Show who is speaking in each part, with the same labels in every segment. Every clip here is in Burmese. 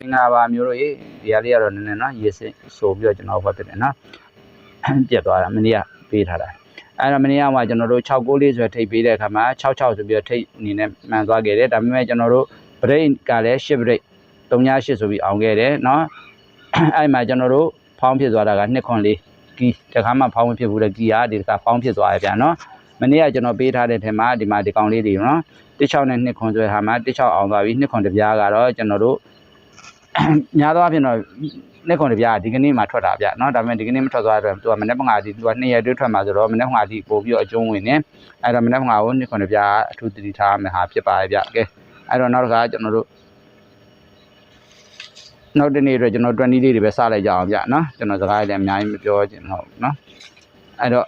Speaker 1: မင်္ဂလာပါမျိုးတို့ရေဒီဟာလေးကတော့နည်းနည်းနော်ရေစင်ဆိုပြီးတော့ကျွန်တော်ဟောပြတယ်နော်ပြတ်သွားတာမနေ့ကပေးထားတာအဲ့တော့မနေ့ကမှကျွန်တော်တို့6 6လေးဆိုထိပ်ပေးတဲ့အခါမှာ66ဆိုပြီးတော့ထိပ်အနေနဲ့မှန်သွားခဲ့တယ်ဒါပေမဲ့ကျွန်တော်တို့ break ကလည်း10 break 38ဆိုပြီးအောင်ခဲ့တယ်နော်အဲ့မှာကျွန်တော်တို့ဖောင်းဖြစ်သွားတာက2ခွန်လေးကီတခါမှဖောင်းမဖြစ်ဘူးတဲ့ကီကဒီကဖောင်းဖြစ်သွားရပြန်နော်မနေ့ကကျွန်တော်ပေးထားတဲ့ထဲမှာဒီမှာဒီကောင်လေးတွေနော်16နဲ့2ခွန်ဆိုတဲ့ဟာမှာ16အောင်သွားပြီ2ခွန်တစ်ပြားကတော့ကျွန်တော်တို့ များသောအားဖြင့်တော့နှစ်ခွန်တစ်ပြားဒီကနေ့မှထွက်တာဗျเนาะဒါပေမဲ့ဒီကနေ့မထွက်သွားတော့သူကမနေ့ကငါဒီသူက2ရက်တွဲထွက်မှာဆိုတော့မနေ့ကငါဒီပို့ပြီးတော့အကျုံးဝင်နေအဲ့တော့မနေ့ကငါကိုနှစ်ခွန်တစ်ပြားအထူးတတိထားမယ်ဟာဖြစ်ပါရဲ့ဗျကဲအဲ့တော့နောက်တစ်ခါကျွန်တော်တို့နောက်တနေ့အတွက်ကျွန်တော်20လေးတွေပဲစလိုက်ကြအောင်ဗျเนาะကျွန်တော်စကားလည်းအများကြီးမပြောချင်တော့ဘူးเนาะအဲ့တော့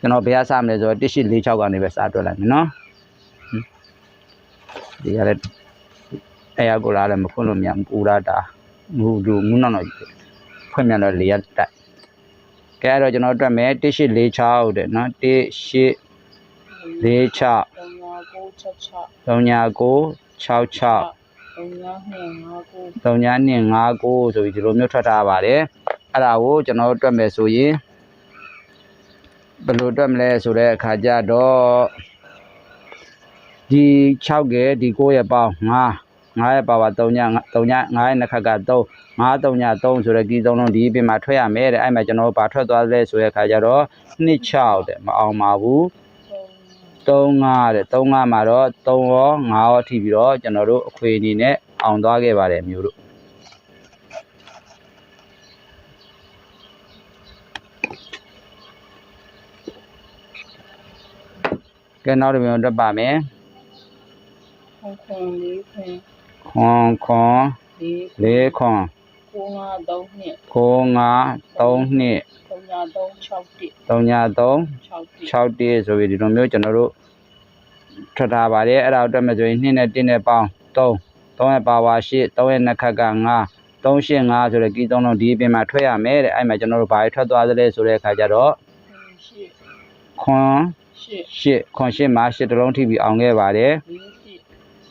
Speaker 1: ကျွန်တော်ဘယ်ကစမလဲဆိုတော့1846ကနေပဲစတွက်လိုက်မယ်เนาะဒီရတဲ့ အဲရကိုလာလည်းမဖွင့်လို့မြန်ပူလာတာမူလူမူနောက်တော့ဖွင့်မြန်တော့လေရတိုက်ကဲအဲ့တော့ကျွန်တော်အတွက်မယ်1846တဲ့နော်1846
Speaker 2: 3966
Speaker 1: 3966 3959ဆိုပြီးဒီလိုမျိုးထွက်ထားပါတယ်အဲ့ဒါကိုကျွန်တော်အတွက်မယ်ဆိုရင်ဘယ်လိုအတွက်မလဲဆိုတဲ့အခါကျတော့ဒီ6ကဲဒီ9ရဲ့ပေါင်း5 9ရဲ့ပါဝါ3ည3ည9ရဲ့နှစ်ခက်က3 5 3ည3ဆိုတဲ့ကီးသုံးလုံးဒီပြင်မှာထွက်ရမယ်တဲ့အဲ့မှာကျွန်တော်ဘာထွက်သွားလဲဆိုတဲ့အခါကျတော့26တဲ့မအောင်ပါဘူး35တဲ့35မှာတော့3ရော5ရောထိပြီးတော့ကျွန်တော်တို့အခွေအနေနဲ့အောင်သွားခဲ့ပါတယ်မျိုးတို့ကဲနောက်တစ်ပြန်တက်ပါမယ်
Speaker 2: ခွန်ခွန်လေးခွင်
Speaker 1: ခွန်ခွန်
Speaker 2: လေး
Speaker 1: လေးခွန်
Speaker 2: ကိုငါသုံးနှစ်
Speaker 1: ကိုငါ3နှစ်
Speaker 2: သုံးညာသုံး6တစ်
Speaker 1: 3ည3
Speaker 2: 6တစ်
Speaker 1: 6တိဆိုပြီးဒီလိုမျိုးကျွန်တော်တို့ထွက်ထားပါတယ်အဲ့ဒါအတွက်မဲ့ဆိုရင်2နဲ့1နဲ့ပေါင်း3 3ရဲ့ပါဝါ8 3ရဲ့နှစ်ခက်က9 3 8 5ဆိုတဲ့ကီးသုံးလုံးဒီအပြင်မှာထွက်ရမယ်တဲ့အဲ့မှာကျွန်တော်တို့ဘာတွေထွက်သွားသလဲဆိုတဲ့အခါကျတော့
Speaker 2: ရှစ်
Speaker 1: ခွန်
Speaker 2: ရှစ်
Speaker 1: 8ခွန်8မှာ8တလုံးထိပြီးအောင်ခဲ့ပါတယ်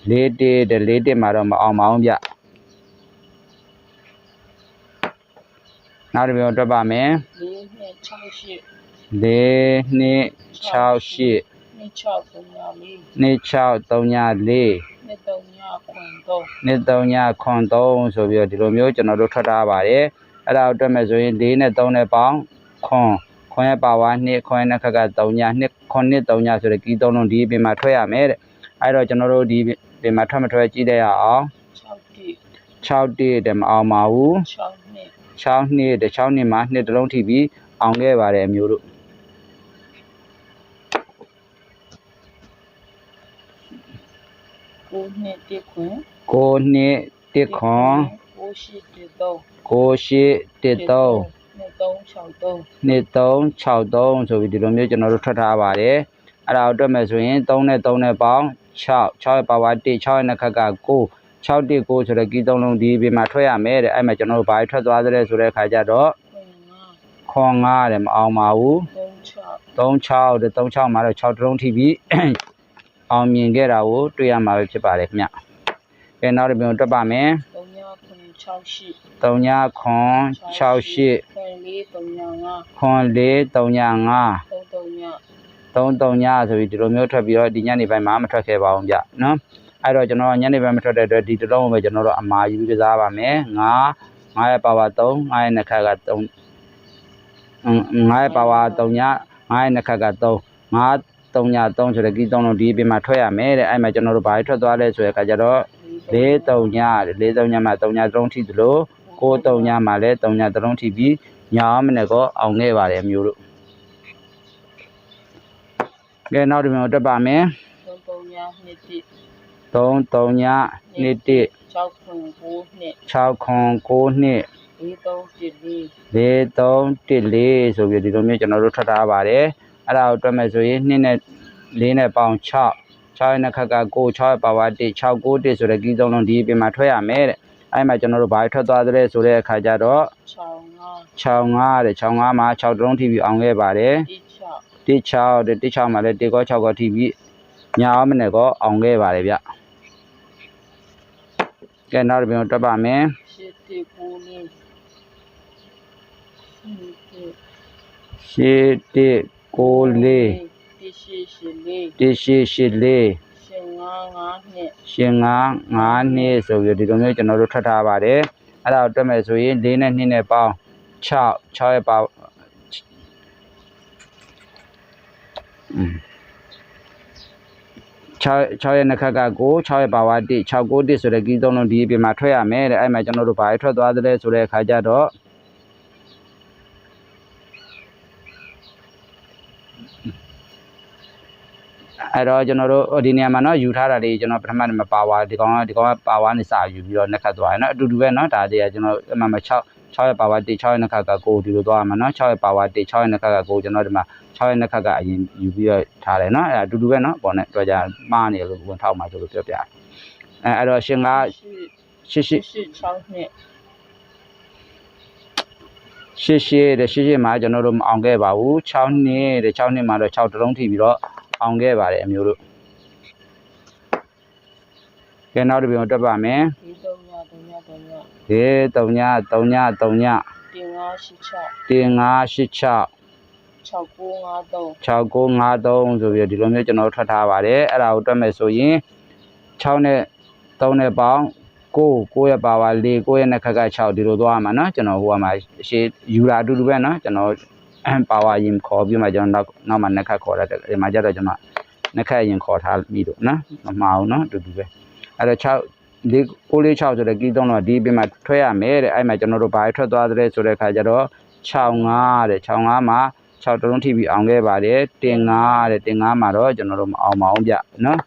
Speaker 2: လေးတစ်
Speaker 1: 4တိတဲ့4တိမှာတော့မအောင်ပါအောင်ဗျနောက်တစ်ပြန်တွက်ပါမယ်
Speaker 2: လေးနှစ်6ရှစ်
Speaker 1: 4 2 6 8
Speaker 2: နှစ်6သုံးညာလေး
Speaker 1: 2 6 3 4
Speaker 2: နှစ်သုံးညာခွန်သုံး
Speaker 1: နှစ်3ညခွန်3ဆိုပြီးတော့ဒီလိုမျိုးကျွန်တော်တို့ထွက်ထားပါတယ်အဲ့ဒါအတွက်မဲ့ဆိုရင်4နဲ့3နဲ့ပေါင်းခွန်ခွန်ရဲ့ပါဝါ2ခွန်ရဲ့နှစ်ခက်က3ည2ခွန်နှစ်3ညဆိုတဲ့ကီး3လုံးဒီအပြင်မှာထွက်ရမယ်တဲ့အဲ့တော့ကျွန်တော်တို့ဒီ ဒီမှာထွက်မထွက်ကြည့်လိုက်ရအောင်
Speaker 2: 6တစ်
Speaker 1: 6တိတဲ့မအောင်ပါဘူး
Speaker 2: 6နှစ်
Speaker 1: 6နှစ်တဲ့6နှစ်မှာနှစ်တစ်လုံးထိပြီးအောင်ခဲ့ပါတယ်အမျိုးတို့
Speaker 2: ကိုနှစ်တစ်ခွင်
Speaker 1: 9နှစ်1ခွန်
Speaker 2: ကိုရှစ်တစ်သုံး
Speaker 1: 9ရှစ်1 3
Speaker 2: နှစ်သုံး6သုံး
Speaker 1: နှစ်3 6 3ဆိုပြီးဒီလိုမျိုးကျွန်တော်တို့ထွက်ထားပါတယ်အဲ့ဒါအတွက်မဲ့ဆိုရင်3နဲ့3နဲ့ပေါင်း 6 6ရဲ့ပါဝါ1 6ရဲ့နှစ်ခက်က9 6 1 9ဆိုတဲ့ကီးသုံးလုံးဒီပြင်မှာထွက်ရမယ်တဲ့အဲ့မှာကျွန်တော်တို့ဘာထွက်သွားသလဲဆိုတဲ့အခါကျတော့
Speaker 2: ခွန်ငါ
Speaker 1: ခွန်9တဲ့မအောင်ပါဘူး
Speaker 2: သုံး6
Speaker 1: 36တဲ့36မှာတော့6တလုံးထိပြီးအောင်မြင်ခဲ့တာကိုတွေ့ရမှာပဲဖြစ်ပါတယ်ခင်ဗျကဲနောက်တစ်ပြန်တွက်ပါမယ်
Speaker 2: သုံးညာခွင်6ရှစ်
Speaker 1: 3ညခွန်6 8
Speaker 2: ခွင်လေးသုံးညာငါ
Speaker 1: ခွန်4 3ည5
Speaker 2: သုံးသုံးညာ
Speaker 1: 3 3ညဆိုပြီးဒီလိုမျိုးထွက်ပြီးတော့ဒီညနေပိုင်းမှာမထွက်ခဲ့ပါဘူးဗျနော်အဲ့တော့ကျွန်တော်ညနေပိုင်းမထွက်တဲ့အတွက်ဒီတစ်လုံးကိုပဲကျွန်တော်တို့အမာယူပြီးကစားပါမယ်9 9ရဲ့ပါဝါ3 9ရဲ့နှစ်ခက်က3 9ရဲ့ပါဝါ3ည9ရဲ့နှစ်ခက်က3 9 3ည3ဆိုတဲ့ကီး3လုံးဒီအပြင်မှာထွက်ရမယ်တဲ့အဲ့မှာကျွန်တော်တို့ဘာတွေထွက်သွားလဲဆိုတဲ့အခါကျတော့4 3ည4 3ညမှာ3ည3ထိသလို9 3ညမှာလည်း3ည3ထိပြီးညာမနဲ့ကောအောင်ခဲ့ပါတယ်မျိုးတို့ ကဲနောက်တစ်မျိုးတက်ပါမယ်
Speaker 2: သုံးသုံးညာနှစ်တစ်
Speaker 1: 3 3ည2 1
Speaker 2: 6ခွင်9နှစ်
Speaker 1: 6ခွန်9နှစ်
Speaker 2: လေးသုံးတစ်လေး
Speaker 1: ၄3 1 4ဆိုပြီးဒီလိုမျိုးကျွန်တော်တို့ထွက်ထားပါတယ်အဲ့ဒါကိုတွက်မယ်ဆိုရင်2နဲ့4နဲ့ပေါင်း6 6ရဲ့နှစ်ခက်က9 6ရဲ့ပါဝါ1 6 9 1ဆိုတဲ့ကီးသုံးလုံးဒီအပြင်မှာထွက်ရမယ်တဲ့အဲ့မှာကျွန်တော်တို့ဘာထွက်သွားသလဲဆိုတဲ့အခါကျတော့
Speaker 2: 6ငါ
Speaker 1: 65တဲ့65မှာ6တလုံးထိပြီးအောင်ခဲ့ပါတယ်
Speaker 2: တစ်6
Speaker 1: 16တဲ့16မှာလည်း1ကော6ကောထိပြီးညာမနဲ့ကောအောင်ခဲ့ပါတယ်ဗျကဲနောက်တစ်ပြန်တွက်ပါမယ်
Speaker 2: ရှစ်တစ်ကိုလေးရှစ်တစ်
Speaker 1: ရှစ်တစ်ကိုလေး
Speaker 2: တစ်ရှိရှိလေး
Speaker 1: တစ်ရှိရှိလေး
Speaker 2: ရှင်ငါးငါးနှစ်
Speaker 1: ရှင်ငါငါးနှစ်ဆိုပြီးဒီလိုမျိုးကျွန်တော်တို့ထွက်ထားပါတယ်အဲ့ဒါကိုတွက်မယ်ဆိုရင်၄နဲ့2နဲ့ပေါင်း6 6ရဲ့ပေါင်း 6 6ရဲ့နှစ်ခက်ကကို6ရဲ့ပါဝါ1 6 9 1ဆိုတဲ့ကီးသုံးလုံးဒီအပြင်မှာထွက်ရမယ်တဲ့အဲ့မှာကျွန်တော်တို့ဘာထွက်သွားသလဲဆိုတဲ့အခါကျတော့ အဲ့တော့ကျွန်တော်တို့ဒီနေရာမှာနော်ယူထားတာတွေကျွန်တော်ပထမမှာပါဝါဒီကောင်ကဒီကောင်ကပါဝါနဲ့စာယူပြီးတော့နှက်ခတ်သွားရနော်အတူတူပဲနော်ဒါတည်းကကျွန်တော်အမှန်မှာ6 6ရဲ့ပါဝါ1 6ရဲ့နှက်ခတ်ကကိုဒီလိုသွားရမှာနော်6ရဲ့ပါဝါ1 6ရဲ့နှက်ခတ်ကကိုကျွန်တော်ဒီမှာ6ရဲ့နှက်ခတ်ကအရင်ယူပြီးတော့ထားတယ်နော်အဲ့ဒါအတူတူပဲနော်ပေါ်နဲ့တွေ့ကြမှားနေလို့ဝင်ထောက်မှာဆိုလို့ပြောပြအဲအဲ့တော့ရှင်က
Speaker 2: ရှိ
Speaker 1: ရှိ
Speaker 2: 6နှစ်
Speaker 1: ရှိရှိတဲ့ရှိရှိမှာကျွန်တော်တို့မအောင်ခဲ့ပါဘူး6နှစ်တဲ့6နှစ်မှာတော့6တလုံးထိပြီးတော့ အောင်ခဲ့ပါတယ်အမျိုးတို့ကဲနောက်တစ်ပြန်တက်ပါမယ်
Speaker 2: ဒီသုံးညသုံးညသုံးည
Speaker 1: ဒီ3ည3ည3ည
Speaker 2: တင်ငါးရှိ6
Speaker 1: တင်586
Speaker 2: 6953
Speaker 1: 6953ဆိုပြီးတော့ဒီလိုမျိုးကျွန်တော်တို့ထွက်ထားပါတယ်အဲ့ဒါကိုတွက်မယ်ဆိုရင်6နဲ့3နဲ့ပေါင်း9 9ရဲ့ပါဝါ4 9ရဲ့နှစ်ခက်က6ဒီလိုသွားရမှာเนาะကျွန်တော်ဟိုကမှာရှေးယူတာအတူတူပဲเนาะကျွန်တော် ပါဝါရင်ခေါ်ပြီးမှကျွန်တော်နောက်နောက်မှနှစ်ခါခေါ်ရတယ်ဒီမှာကျတော့ကျွန်တော်နှစ်ခါရင်ခေါ်ထားပြီတော့နော်မမအောင်နော်တူတူပဲအဲ့တော့6ဒီကိုလေး6ဆိုတော့ကီးတော့ဒီပြင်မှာထွက်ရမယ်တဲ့အဲ့မှာကျွန်တော်တို့ဘာထွက်သွားသလဲဆိုတဲ့ခါကျတော့65တဲ့65မှာ6တလုံးထိပြီးအောင်ခဲ့ပါတယ်တင်9တဲ့တင်9မှာတော့ကျွန်တော်တို့မအောင်မအောင်ပြနော်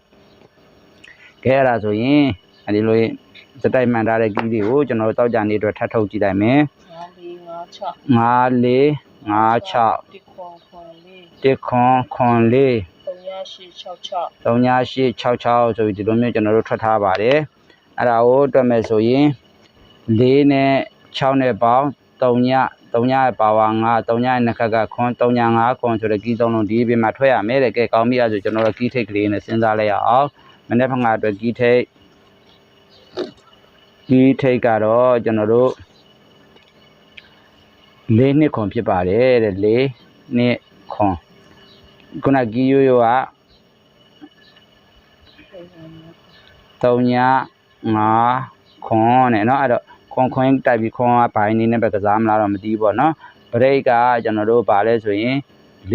Speaker 1: ခဲရတာဆိုရင်အဲ့ဒီလိုစတိုက်မှန်ထားတဲ့ကီးတွေကိုကျွန်တော်တို့တောက်ကြနေအတွက်ထပ်ထုတ်ကြည့်လိုက်မယ်5 4 5 6
Speaker 2: 5 4 ခွန်ခွန်လေး
Speaker 1: 1ခွန်ခွန်4
Speaker 2: 3866
Speaker 1: 3866ဆိုပြီးဒီလိုမျိုးကျွန်တော်တို့ထွက်ထားပါတယ်အဲ့ဒါကိုတွက်မယ်ဆိုရင်4နဲ့6နဲ့ပေါင်း3ည3ညရဲ့ပါဝါ9 3ညရဲ့နှစ်ခက်ကခွန်3ည5ခွန်ဆိုတဲ့ကီးသုံးလုံးဒီအပြင်မှာထွက်ရမယ်တဲ့ကဲကောင်းပြီအဲ့ဆိုကျွန်တော်တို့ကီးထိတ်ကလေးနဲ့စဉ်းစားလိုက်ရအောင်မနေ့ဖငါအတွက်ကီးထိတ်ကီးထိတ်ကတော့ကျွန်တော်တို့ ၄နှစ်ခွန်ဖြစ်ပါတယ်တဲ့၄နှစ်ခွန်ခုနကီးရိုးရိုးက 3ည5ခွန်နဲ့เนาะအဲ့တော့ခွန်ခွန်တိုက်ပြီးခွန်ကဘိုင်းနေနဲ့ပဲကစားမလားတော့မသိဘူးပေါ့เนาะဘရိတ်ကကျွန်တော်တို့ဗာလဲဆိုရင်4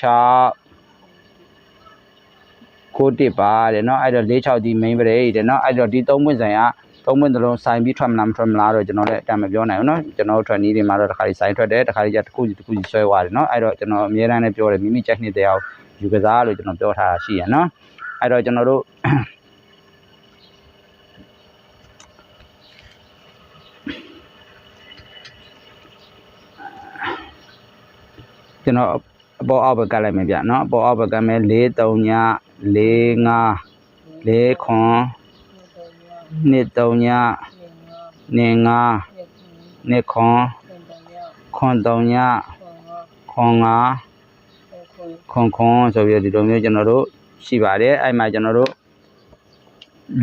Speaker 1: 6ကိုတစ်ပါတဲ့เนาะအဲ့တော့4 6ဒီ main ဘရိတ်တဲ့เนาะအဲ့တော့ဒီ3ပွင့်ဆိုင်က 3ပွင့်သလုံးဆိုင်ပြီးထွက်မလားမထွက်မလားတော့ကျွန်တော်လည်းအတမ်းမပြောနိုင်ဘူးเนาะကျွန်တော်တို့ထွက်နီးတွေမှာတော့တစ်ခါလေးဆိုင်ထွက်တယ်တစ်ခါလေးကျတစ်ခုစီတစ်ခုစီဆွဲသွားတယ်เนาะအဲ့တော့ကျွန်တော်အများအားနဲ့ပြောတယ်မိမိကြိုက်နှစ်တဲ့အောင်ယူကစားလို့ကျွန်တော်ပြောထားတာရှိရเนาะအဲ့တော့ကျွန်တော်တို့ ကျွန်တော်အပေါ်အောက်ဘက်ကလိုက်မယ်ဗျเนาะအပေါ်အောက်ဘက်ကမယ်4 3ည4 5 4ခွ န်2 3ည2 5 2ခွန်ခွန်3ညခွန်5ခွန်ခွန်ဆိုပြီးတော့ဒီလိုမျိုးကျွန်တော်တို့ရှိပါတယ်အဲ့မှာကျွန်တော်တို့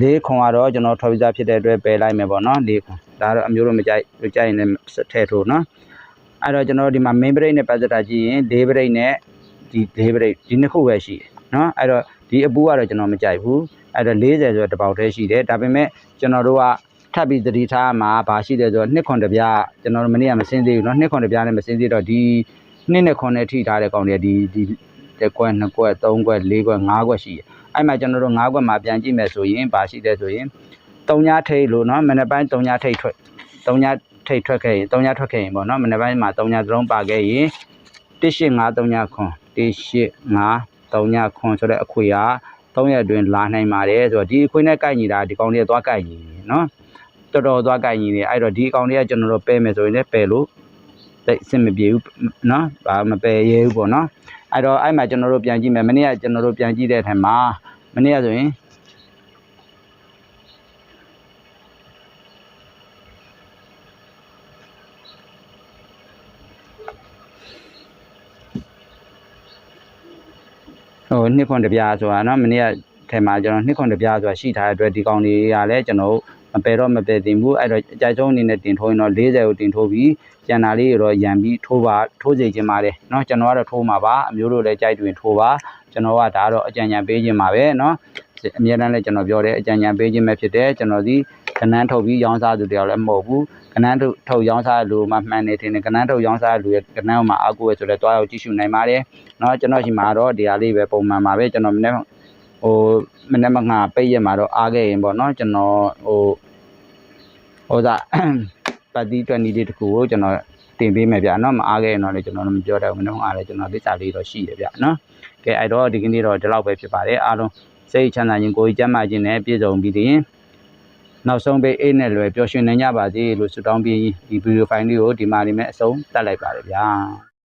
Speaker 1: ၄ခွန်ကတော့ကျွန်တော်ထော်ပြီးသားဖြစ်တဲ့အတွက်ပယ်လိုက်မယ်ပေါ့နော်၄ခွန်ဒါတော့အမျိုးတို့မကြိုက်ကြိုက်ရင်လည်းထည့်ထိုးနော်အဲ့တော့ကျွန်တော်တို့ဒီမှာ main break နဲ့ပတ်သက်တာကြည့်ရင်၄ break နဲ့ဒီ၄ break ဒီနှစ်ခုပဲရှိတယ်နော်အဲ့တော့ဒီအပူကတော့ကျွန်တော်မကြိုက်ဘူး အဲ့တော့40ဆိုတော့တစ်ပေါက်တည်းရှိတယ်ဒါပေမဲ့ကျွန်တော်တို့ကထပ်ပြီးသတိထားမှာဘာရှိတယ်ဆိုတော့နှစ်ခွန်တစ်ပြားကျွန်တော်တို့မနေ့ကမစင်းသေးဘူးနော်နှစ်ခွန်တစ်ပြားနဲ့မစင်းသေးတော့ဒီနှစ်နဲ့ခွန်နဲ့ထိထားတဲ့ကောင်တွေကဒီဒီတစ်ကွက်နှစ်ကွက်သုံးကွက်လေးကွက်ငါးကွက်ရှိတယ်အဲ့မှာကျွန်တော်တို့ငါးကွက်မှာပြန်ကြည့်မယ်ဆိုရင်ဘာရှိတယ်ဆိုရင်တုံညာထိတ်လို့နော်မနေ့ပိုင်းတုံညာထိတ်ထွက်တုံညာထိတ်ထွက်ခဲ့ရင်တုံညာထွက်ခဲ့ရင်ပေါ့နော်မနေ့ပိုင်းမှာတုံညာသလုံးပါခဲ့ရင်185တုံညာခွန်185တုံညာခွန်ဆိုတဲ့အခွေက 3ရက်အတွင်းလာနိုင်ပါတယ်ဆိုတော့ဒီအခွေနဲ့ကိုက်ညီတာဒီကောင်တွေကသွားကိုက်ညီတယ်နော်တော်တော်သွားကိုက်ညီတယ်အဲ့တော့ဒီအကောင်တွေကကျွန်တော်တို့ပယ်မယ်ဆိုရင်လည်းပယ်လို့တိတ်အဆင်မပြေဘူးနော်ဘာမပယ်ရဲဘူးပေါ့နော်အဲ့တော့အဲ့မှာကျွန်တော်တို့ပြန်ကြည့်မယ်မနေ့ကကျွန်တော်တို့ပြန်ကြည့်တဲ့အထက်မှာမနေ့ကဆိုရင် ဟိုနှစ်ခွန်တပြားဆိုတာနော်မနေ့ကထဲမှာကျွန်တော်နှစ်ခွန်တပြားဆိုတာရှိထားတဲ့အတွက်ဒီကောင်တွေကလည်းကျွန်တော်တို့ မပယ်တော့မပယ်တင်ဘူးအဲ့တော့အကြိုက်ဆုံးအနေနဲ့တင်ထိုးရင်တော့40ကိုတင်ထိုးပြီးကျန်တာလေးတွေတော့ရံပြီးထိုးပါထိုးစေခြင်းပါတယ်เนาะကျွန်တော်ကတော့ထိုးမှာပါအမျိုးတို့လည်းကြိုက်တွင်ထိုးပါကျွန်တော်ကဒါကတော့အကြံဉာဏ်ပေးခြင်းပါပဲเนาะအများတန်းလည်းကျွန်တော်ပြောတယ်အကြံဉာဏ်ပေးခြင်းပဲဖြစ်တယ်ကျွန်တော်ဒီ ကနန်းထုတ်ပြီးရောင်းစားသူတယောက်လည်းမဟုတ်ဘူးကနန်းထုတ်ထုတ်ရောင်းစားလူမှမှန်နေတယ်ကနန်းထုတ်ရောင်းစားလူရဲ့ကနန်းမှာအကူရဆိုလဲတွားရောက်ကြည့်ရှုနိုင်ပါတယ်เนาะကျွန်တော်ရှိမှာတော့ဒီဟာလေးပဲပုံမှန်ပါပဲကျွန်တော်မနေ့ဟိုမနေ့မငါပိတ်ရက်မှာတော့အားခဲ့ရင်ပေါ့เนาะကျွန်တော်ဟိုဟိုဒါ ပတ်တီးတွက်နီးလေးတစ်ခုကိုကျွန်တော်တင်ပေးမယ်ဗျာเนาะမအားခဲ့ရင်တော့လေကျွန်တော်လည်းမပြောတတ်ဘူးမနေ့ကအားလည်းကျွန်တော်လိစာလေးတော့ရှိတယ်ဗျာเนาะကဲအဲ့တော့ဒီကနေ့တော့ဒီလောက်ပဲဖြစ်ပါတယ်အားလုံးစိတ်ချမ်းသာခြင်းကိုယ်ကြီးကျန်းမာခြင်းနဲ့ပြည့်စုံပြီးရင် နောက်ဆုံးပိတ်အိတ်နဲ့လွယ်ပျော်ရွှင်နိုင်ကြပါစေလို့ဆုတောင်းပြီးဒီဗီဒီယိုဖိုင်လေးကိုဒီမှာနေမဲ့အဆုံးတတ်လိုက်ပါတယ်ဗျာ